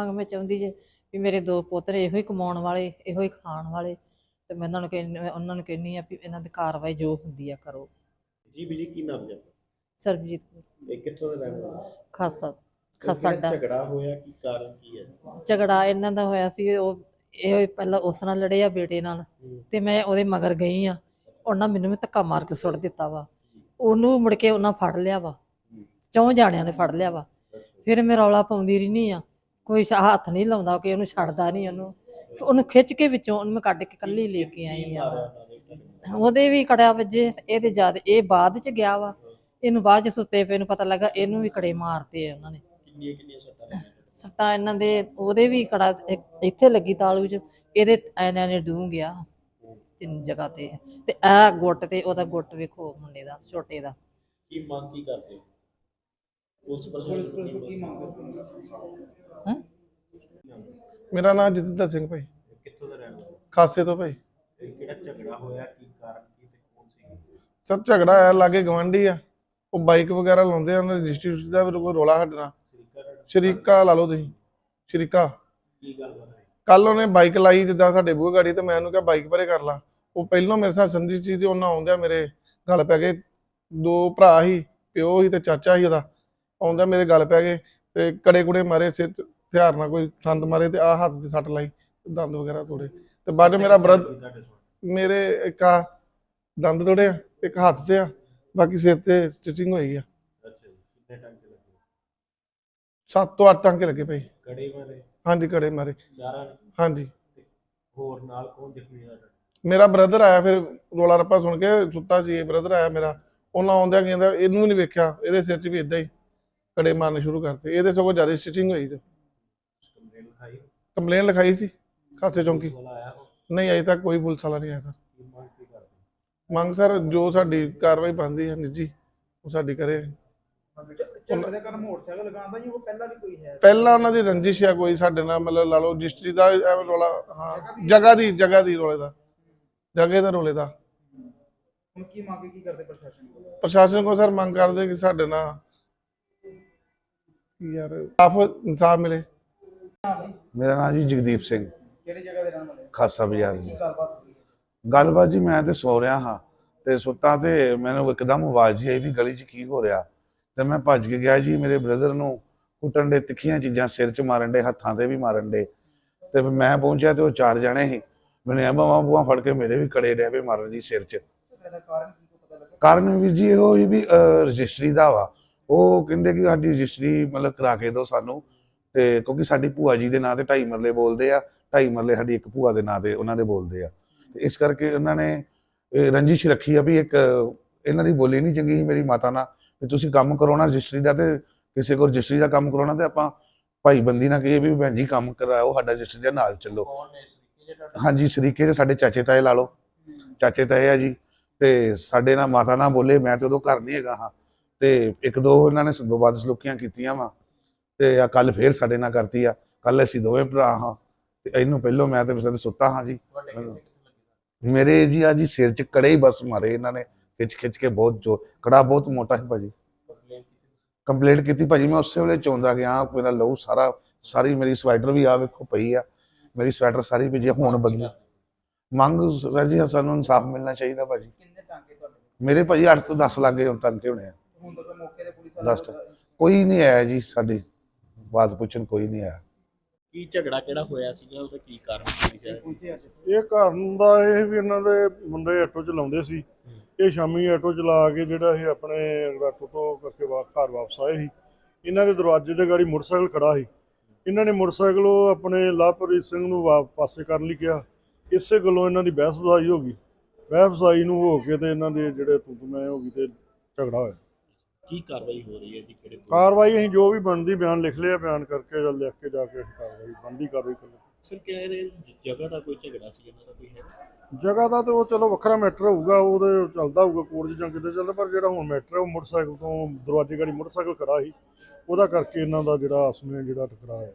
ਮੰਗ ਮੈਂ ਚਾਹੁੰਦੀ ਜੇ ਵੀ ਮੇਰੇ ਦੋ ਪੁੱਤ ਨੇ ਇਹੋ ਹੀ ਕਮਾਉਣ ਵਾਲੇ ਇਹੋ ਹੀ ਖਾਣ ਵਾਲੇ ਤੇ ਮੈਂ ਉਹਨਾਂ ਨੂੰ ਕਹਿੰਦੀ ਮੈਂ ਉਹਨਾਂ ਨੂੰ ਕਹਿੰਦੀ ਆ ਵੀ ਇਹਨਾਂ ਦੀ ਕਾਰਵਾਈ ਜੋ ਹੁੰਦੀ ਆ ਕਰੋ। ਜੀ ਬੀਜੀ ਕੀ ਨਾਮ ਜੀ? ਸਰਬਜੀਤ ਕੌਰ, ਇਹ ਕਿੱਥੋਂ ਦੇ ਰਹਿਣ ਵਾਲੇ? ਖਾਸਾ ਖਾਸਾ ਅੱਡਾ ਝਗੜਾ ਹੋਇਆ ਕੀ ਕਾਰਨ ਕੀ ਹੈ? ਝਗੜਾ ਇਹਨਾਂ ਦਾ ਹੋਇਆ ਸੀ ਉਹ ਇਹ ਪਹਿਲਾਂ ਉਸ ਨਾਲ ਲੜੇ ਆ ਬੇਟੇ ਨਾਲ ਹੂੰ। ਤੇ ਮੈਂ ਉਹਦੇ ਮਗਰ ਗਈ ਆ ਉਹਨਾਂ ਮੈਨੂੰ ਵੀ ਧੱਕਾ ਮਾਰ ਕੇ ਸੁੱਟ ਦਿੱਤਾ ਵਾ। ਉਹਨੂੰ ਮੁੜ ਕੇ ਉਹਨਾਂ ਫੜ ਲਿਆ ਵਾ। ਚੌਂ ਜਾਣਿਆਂ ਨੇ ਫੜ ਲਿਆ ਵਾ। ਫਿਰ ਮੈਂ ਰੌਲਾ ਪਾਉਂਦੀ ਰਹਿਨੀ ਆ ਕੋਈ ਸ਼ਾ- ਹੱਥ ਨਹੀਂ ਲਾਉਂਦਾ ਕਿ ਉਹਨੂੰ ਛੱਡਦਾ ਨਹੀਂ ਉਹਨੂੰ। ਉਹਨੂੰ ਖਿੱਚ ਕੇ ਵਿੱਚੋਂ ਉਹਨੂੰ ਮੈਂ ਕੱਢ ਕੇ ਕੱਲੀ ਲੈ ਕੇ ਆਈ ਆ। ਉਹਦੇ ਵੀ ਕੜਿਆ ਵੱਜੇ ਇਹਦੇ ਜਦ ਇਹ ਬਾਅਦ ਚ ਗਿਆ ਵਾ। ਇਹਨੂੰ ਬਾਅਦ ਚ ਸੁੱਤੇ ਪਏ ਨੂੰ ਪਤਾ ਲੱਗਾ ਇਹਨੂੰ ਵੀ ਕੜੇ ਮਾਰਤੇ ਆ ਉਹਨਾਂ ਨੇ। ਕਿੰਨੀਆਂ ਕਿੰਨੀਆਂ ਸੱਟਾਂ? ਲੱਗੀਆਂ ਸੱਟਾਂ ਇਹਨਾਂ ਦੇ ਉਹਦੇ ਵੀ ਕੜਾ ਇੱਕ ਇੱਥੇ ਲੱਗੀ ਤਾਲੂ 'ਚ ਇਹਦੇ ਇਹਨਾਂ ਨੇ ਡੂੰ ਗਿਆ। ਤਿੰਨ ਜਗ੍ਹਾ ਤੇ। ਤੇ ਇਹ ਗੁੱਟ ਤੇ ਉਹਦਾ ਗੁੱਟ ਵੇਖੋ ਮੁੰਡੇ ਦਾ ਛੋਟੇ ਦਾ। ਕੀ ਮੰਗ ਕੀ ਕਰਦੇ ਹੋ? ਪੁਲਿਸ ਪ੍ਰਸ਼ਾਸਨ ਕੀ ਮੰਗ ਹਾਂ? ਮੇਰਾ ਨਾਮ ਜਤਿੰਦਰ ਸਿੰਘ ਭਾਈ। ਕਿੱਥੋਂ ਦਾ ਰਹਿਣ ਵਾਲੇ? ਖਾਸੇ ਤੋਂ ਭਾਈ। ਇਹ ਕਿਹੜਾ ਝਗੜਾ ਹੋਇਆ? ਕੀ ਕਾਰਨ ਕੀ ਤੇ ਕੌਣ ਸੀ? ਸਰ ਝਗੜਾ ਆਇਆ ਲਾਗੇ ਗਵਾਂਢੀ ਆ। ਉਹ ਬਾਈਕ ਵਗੈਰਾ ਲਾਉਂਦੇ ਆ ਉਹਨਾਂ ਦੀ ਰਜਿਸਟਰੀ ਦਾ ਵੀ ਕੋਈ ਰੋਲਾ ਹਟਣਾ। ਸਰੀਕਾ ਦਾ ਸ਼ਰੀਕਾ ਲਾ ਲਓ ਤੁਸੀਂ। ਸ਼ਰੀਕਾ। ਕੀ ਗੱਲ ਬਣ ਰਹੀ ਕੱਲ ਉਹਨੇ ਬਾਈਕ ਲਾਈ ਜਿੱਦਾਂ ਸਾਡੇ ਬੂਹੇ ਗਾੜੀ ਤੇ ਮੈਂ ਉਹਨੂੰ ਕਿਹਾ ਬਾਈਕ ਪਰੇ ਕਰ ਲਾ। ਉਹ ਪਹਿਲਾਂ ਮੇਰੇ ਸਾਥ ਸੰਧੀ ਸੀ ਤੇ ਉਹਨਾਂ ਆਉਂਦਿਆਂ ਮੇਰੇ ਗੱਲ ਪੈ ਗਏ। ਦੋ ਭਰਾ ਸੀ ਪਿਓ ਸੀ ਤੇ ਚਾਚਾ ਸੀ ਉਹਦਾ। ਆਉਂਦਿਆਂ ਮੇਰੇ ਗੱਲ ਪੈ ਗਏ ਤੇ ਕੜੇ ਕੁੜੇ ਮਾਰੇ ਸਿਰ 'ਚ ਹਥਿਆਰ ਨਾਲ ਕੋਈ ਸੰਦ ਮਾਰੇ ਤੇ ਆ ਹੱਥ ਤੇ ਸੱਟ ਲਾਈ ਦੰਦ ਵਗੈਰਾ ਤੋੜੇ। ਤੇ ਬਾਅਦ 'ਚ ਮੇਰਾ ਬ੍ਰਦਰ ਮੇਰੇ ਇੱਕ ਆ ਦੰਦ ਤੋੜੇ ਆ ਇੱਕ ਹੱਥ ਤੇ ਆ ਬਾਕੀ ਸਿਰ ਤੇ ਸਟਿਚਿੰਗ ਹੋਈ ਆ। ਅੱਛਾ ਜੀ ਕਿੰਨੇ ਟਾਂਕੇ ਲੱਗੇ? ਸੱਤ ਤੋਂ ਅੱਠ ਟਾਂਕੇ ਲੱਗੇ ਕੜੇ ਮਾਰੇ? ਹਾਂਜੀ ਕੜੇ ਮਾਰੇ। ਚਾਰਾਂ? ਨੇ ਹਾਂਜੀ। ਤੇ ਹੋਰ ਨਾਲ ਕੌਣ ਜ਼ਖਮੀ ਹੋਇਆ ਤੁਹਾਡਾ? ਮੇਰਾ ਬ੍ਰਦਰ ਆਇਆ ਫਿਰ ਰੋਲਾ ਰੱਪਾ ਸੁਣ ਕੇ ਸੁੱਤਾ ਸੀ ਬ੍ਰਦਰ ਆਇਆ ਮੇਰਾ। ਉਹਨਾਂ ਆਉਂਦਿਆਂ ਕਹਿੰਦਾ ਇਹਨੂੰ ਨਹੀਂ ਵੇਖਿਆ ਇਹਦੇ ਸਿਰ 'ਚ ਵੀ ਇਦਾਂ ਹੀ ਕੜੇ ਮਾਰਨੇ ਸ਼ੁਰੂ ਕਰਤੇ। ਇਹਦੇ ਸਗੋਂ ਜ਼ਿਆਦਾ ਸਟਿਚਿੰਗ ਹੋਈ। ਕੰਪਲੇਂਟ ਲਿਖਾਈ? ਕੰਪਲੇਨ ਲਿਖਾਈ ਸੀ ਖਾਸੇ ਚੌਂਕੀ। ਪੁਲਿਸ ਵਾਲਾ ਆਇਆ ਉਹ? ਨਹੀਂ ਅਜੇ ਤੱਕ ਕੋਈ ਪੁਲਿਸ ਵਾਲਾ ਨਹੀਂ ਆਇਆ ਸਰ। ਕੀ ਮੰਗ ਕੀ ਕਰਦੇ? ਮੰਗ ਸਰ ਜੋ ਸਾਡੀ ਕਾਰਵਾਈ ਬਣਦੀ ਹੈ ਨਿੱਜੀ ਉਹ ਸਾਡੀ ਕਰੇ। ਝਗੜੇ ਦਾ ਕਾਰਨ ਮੋਟਰਸਾਈਕਲ ਲਗਾਉਂਦਾ ਜੀ ਉਹ ਪਹਿਲਾਂ ਵੀ ਕੋਈ ਹੈ ਪਹਿਲਾਂ ਉਹਨਾਂ ਦੀ ਰੰਜਿਸ਼ ਆ ਕੋਈ ਸਾਡੇ ਨਾਲ ਮਤਲਬ ਲਾ ਲਓ ਰਜਿਸਟਰੀ ਦਾ ਐਵੇਂ ਰੋਲਾ ਹਾਂ ਜਗ੍ਹਾ ਦੀ? ਜਗ੍ਹਾ ਦੀ ਰੋਲੇ ਦਾ। ਜਗ੍ਹਾ ਦਾ ਰੋਲੇ ਦਾ। ਹੁਣ ਕੀ ਮੰਗ ਕੀ ਕਰਦੇ ਪ੍ਰਸ਼ਾਸਨ ਕੋਲ? ਪ੍ਰਸ਼ਾਸਨ ਕੋ ਸਰ ਮੰਗ ਕਰਦੇ ਕਿ ਸਾਡੇ ਨਾਲ ਯਾਰ ਆਫ ਇਨਸਾਫ ਮਿਲੇ। ਮੇਰਾ ਨਾਮ ਜੀ ਜਗਦੀਪ ਸਿੰਘ। ਕਿਹੜੀ ਜਗ੍ਹਾ ਦੇ ਰਹਿਣ ਵਾਲੇ? ਖਾਸਾ ਬਾਜ਼ਾਰ ਜੀ। ਗੱਲਬਾਤ ਹੋਈ ਹੈ? ਗੱਲਬਾਤ ਜੀ ਮੈਂ ਤੇ ਸੋ ਰਿਹਾ ਹਾਂ ਤੇ ਸੁੱਤਾ ਤੇ ਮੈਨੂੰ ਇੱਕਦਮ ਆਵਾਜ਼ ਜੀ ਆਈ ਵੀ ਗਲੀ 'ਚ ਕੀ ਹੋ ਰਿਹਾ। ਤੇ ਮੈਂ ਭੱਜ ਕੇ ਗਿਆ ਜੀ ਮੇਰੇ ਬ੍ਰਦਰ ਨੂੰ ਕੁੱਟਣ ਦੇ ਤਿੱਖੀਆਂ ਚੀਜ਼ਾਂ ਸਿਰ 'ਚ ਮਾਰਨ ਦੇ ਹੱਥਾਂ ਤੇ ਵੀ ਮਾਰਨ ਦੇ। ਤੇ ਫਿਰ ਮੈਂ ਪਹੁੰਚਿਆ ਤੇ ਉਹ ਚਾਰ ਜਣੇ ਸੀ। ਮੈਨੂੰ ਆ ਬਾਵਾ ਬੂਆ ਫੜ ਕੇ ਮੇਰੇ ਵੀ ਕੜੇ ਡੈ ਪਏ ਮਾਰਨ ਜੀ ਸਿਰ 'ਚ। ਕਾਰਨ ਕੀ ਕੋ ਪਤਾ ਲੱਗਾ? ਕਾਰਨ ਵੀ ਜੀ ਇਹੋ ਵੀ ਰਜਿਸਟਰੀ ਦਾ ਵਾ। ਉਹ ਕਹਿੰਦੇ ਕਿ ਸਾਡੀ ਰਜਿਸਟਰੀ ਮਤਲਬ ਕਰਾ ਕੇ ਦਿਓ ਸਾਨੂੰ। ਤੇ ਕਿਉਂਕਿ ਸਾਡੀ ਭੂਆ ਜੀ ਦੇ ਨਾਂ ਤੇ ਢਾਈ ਮਰਲੇ ਬੋਲਦੇ ਆ ਢਾਈ ਮਰਲੇ ਸਾਡੀ ਇੱਕ ਭੂਆ ਦੇ ਨਾਂ ਤੇ ਉਹਨਾਂ ਦੇ ਬੋਲਦੇ ਆ। ਤੇ ਇਸ ਕਰਕੇ ਉਹਨਾਂ ਨੇ ਰੰਜਿਸ਼ ਰੱਖੀ ਆ ਵੀ ਇੱਕ ਇਹਨਾਂ ਦੀ ਬੋਲੀ ਨਹੀਂ ਚੰਗੀ ਸੀ ਮੇਰੀ ਮਾਤਾ ਨਾਲ ਵੀ ਤੁਸੀਂ ਕੰਮ ਕਰੋ ਨਾ ਰਜਿਸਟਰੀ ਦਾ ਤੇ ਕਿਸੇ ਕੋਲ ਰਜਿਸਟਰੀ ਦਾ ਕੰਮ ਕਰਾਉਣਾ ਤੇ ਆਪਾਂ ਭਾਈ ਬੰਦੀ ਨਾਲ ਕਹੀਏ ਵੀ ਭੈਣ ਜੀ ਕੰਮ ਕਰਾਓ ਸਾਡਾ ਰਜਿਸਟਰੀ ਦੇ ਨਾਲ ਚੱਲੋ। ਹਾਂਜੀ ਸਰੀਕੇ ਚ ਸਾਡੇ ਚਾਚੇ ਤਾਏ ਲਾ ਲਓ। ਚਾਚੇ ਤਾਏ ਆ ਜੀ ਤੇ ਸਾਡੇ ਨਾਲ ਮਾਤਾ ਨਾਲ ਬੋਲੇ ਮੈਂ ਤੇ ਉਦੋਂ ਘਰ ਨਹੀਂ ਹੈਗਾ ਹਾਂ। ਤੇ ਇੱਕ ਦੋ ਇਹਨਾਂ ਨੇ ਬਦ ਸਲੂਕੀਆਂ ਕੀਤੀਆਂ ਵਾ। ਤੇ ਆ ਕੱਲ ਫੇਰ ਸਾਡੇ ਨਾਲ ਕਰਤੀ ਆ। ਕੱਲ ਅਸੀਂ ਦੋਵੇਂ ਭਰਾ ਹਾਂ ਤੇ ਇਹਨੂੰ ਪਹਿਲੋਂ ਮੈਂ ਤੇ ਵਿਸਦੇ ਸੁੱਤਾ ਹਾਂ ਜੀ। ਹਾਂ। ਮੇਰੇ ਜੀ ਆ ਜੀ ਸਿਰ ਚ ਕੜੇ ਹੀ ਬਸ ਮਾਰੇ ਇਹਨਾਂ ਨੇ ਖਿੱਚ ਖਿੱਚ ਕੇ ਬਹੁਤ ਜੋ ਕੜਾ ਬਹੁਤ ਮੋਟਾ ਸੀ ਭਾਜੀ। ਕੰਪਲੇਂਟ ਕੀਤੀ ਭਾਜੀ ਮੈਂ ਉਸੇ ਵੇਲੇ ਚੌਂਦਾ ਗਿਆ ਮੇਰਾ ਲਹੂ ਸਾਰਾ ਸਾਰੀ ਮੇਰੀ ਸਵੈਟਰ ਵੀ ਆ ਵੇਖੋ ਪਈ ਆ ਮੇਰੀ ਸਵੈਟਰ ਸਾਰੀ ਵੀ ਜੇ ਹੁਣ ਬਦਲੀ। ਮੰਗ ਸਰ ਜੀ ਸਾਨੂੰ ਇਨਸਾਫ ਮਿਲਣਾ ਚਾਹੀਦਾ ਭਾਜੀ। ਕਿੰਨੇ ਟਾਂਕੇ ਤੁਹਾਡੇ ਮੇਰੇ ਭਾਜੀ 8 ਤੋਂ 10 ਲੱਗੇ ਹੁਣ ਟੰਕੇ ਹੋਣੇ ਆ। ਹੁਣ ਮੌਕੇ ਤੇ ਪੁਲਿਸ ਕੋਈ ਨਹੀਂ ਆਇਆ ਜੀ ਸਾਡੀ। ਬਾਤ ਪੁੱਛਣ ਕੋਈ ਨਹੀਂ ਆਇਆ। ਕੀ ਝਗੜਾ ਕਿਹੜਾ ਹੋਇਆ ਸੀਗਾ? ਉਹਦਾ ਕੀ ਕਾਰਨ ਸੀ? ਸ਼ਾਇਦ ਇਹ ਕਾਰਨ ਦਾ ਇਹ ਵੀ ਇਹਨਾਂ ਦੇ ਮੁੰਡੇ ਆਟੋ ਚਲਾਉਂਦੇ ਸੀ। ਇਹ ਸ਼ਾਮੀ ਆਟੋ ਚਲਾ ਕੇ ਜਿਹੜਾ ਇਹ ਆਪਣੇ ਆਟੋ ਤੋਂ ਕਰਕੇ ਵਾ- ਘਰ ਵਾਪਸ ਆਏ ਸੀ। ਇਹਨਾਂ ਦੇ ਦਰਵਾਜ਼ੇ ਦੇ ਗਾੜੀ ਮੋਟਰਸਾਈਕਲ ਖੜਾ ਸੀ। ਇਹਨਾਂ ਨੇ ਮੋਟਰਸਾਈਕਲ ਉਹ ਆਪਣੇ ਲਵਪ੍ਰੀਤ ਸਿੰਘ ਨੂੰ ਵਾ- ਪਾਸੇ ਕਰਨ ਲਈ ਕਿਹਾ। ਇਸੇ ਗੱਲੋਂ ਇਹਨਾਂ ਦੀ ਬਹਿਸ ਬਸਾਈ ਹੋ ਗਈ। ਬਹਿਸ ਬਸਾਈ ਨੂੰ ਹੋ ਕੇ ਤੇ ਇਹਨਾਂ ਦੇ ਜਿਹੜੇ ਤੂੰ ਮੈਂ ਹੋ ਗਈ ਤੇ ਝਗੜਾ ਹੋਇਆ। ਕੀ ਕਾਰਵਾਈ ਹੋ ਰਹੀ ਹੈ ਜੀ? ਕਿਹੜੇ ਕਾਰਵਾਈ ਅਸੀਂ ਜੋ ਵੀ ਬਣਦੀ ਬਿਆਨ ਲਿਖ ਲਿਆ ਬਿਆਨ ਕਰਕੇ ਜਾਂ ਲਿਖ ਕੇ ਜਾ ਕੇ ਅਸੀਂ ਕਾਰਵਾਈ ਬਣਦੀ ਕਾਰਵਾਈ ਕਰ ਸਰ ਕਹਿ ਰਹੇ ਜਗ੍ਹਾ ਦਾ ਕੋਈ ਝਗੜਾ ਸੀ ਇਹਨਾਂ ਦਾ ਕੋਈ ਹੈ? ਜਗ੍ਹਾ ਦਾ ਤੇ ਉਹ ਚਲੋ ਵੱਖਰਾ ਮੈਟਰ ਹੋਊਗਾ ਉਹਦੇ ਚੱਲਦਾ ਹੋਊਗਾ ਕੋਰਟ 'ਚ ਜਾਂ ਕਿਤੇ ਚੱਲਦਾ ਪਰ ਜਿਹੜਾ ਹੁਣ ਮੈਟਰ ਹੈ ਉਹ ਮੋਟਰਸਾਈਕਲ ਤੋਂ ਦਰਵਾਜ਼ੇ ਗਾੜੀ ਮੋਟਰਸਾਈਕਲ ਖੜਾ ਸੀ। ਉਹਦਾ ਕਰਕੇ ਇਹਨਾਂ ਦਾ ਜਿਹੜਾ ਆਸਮੇ ਜਿਹੜਾ ਟਕਰਾਅ ਹੈ।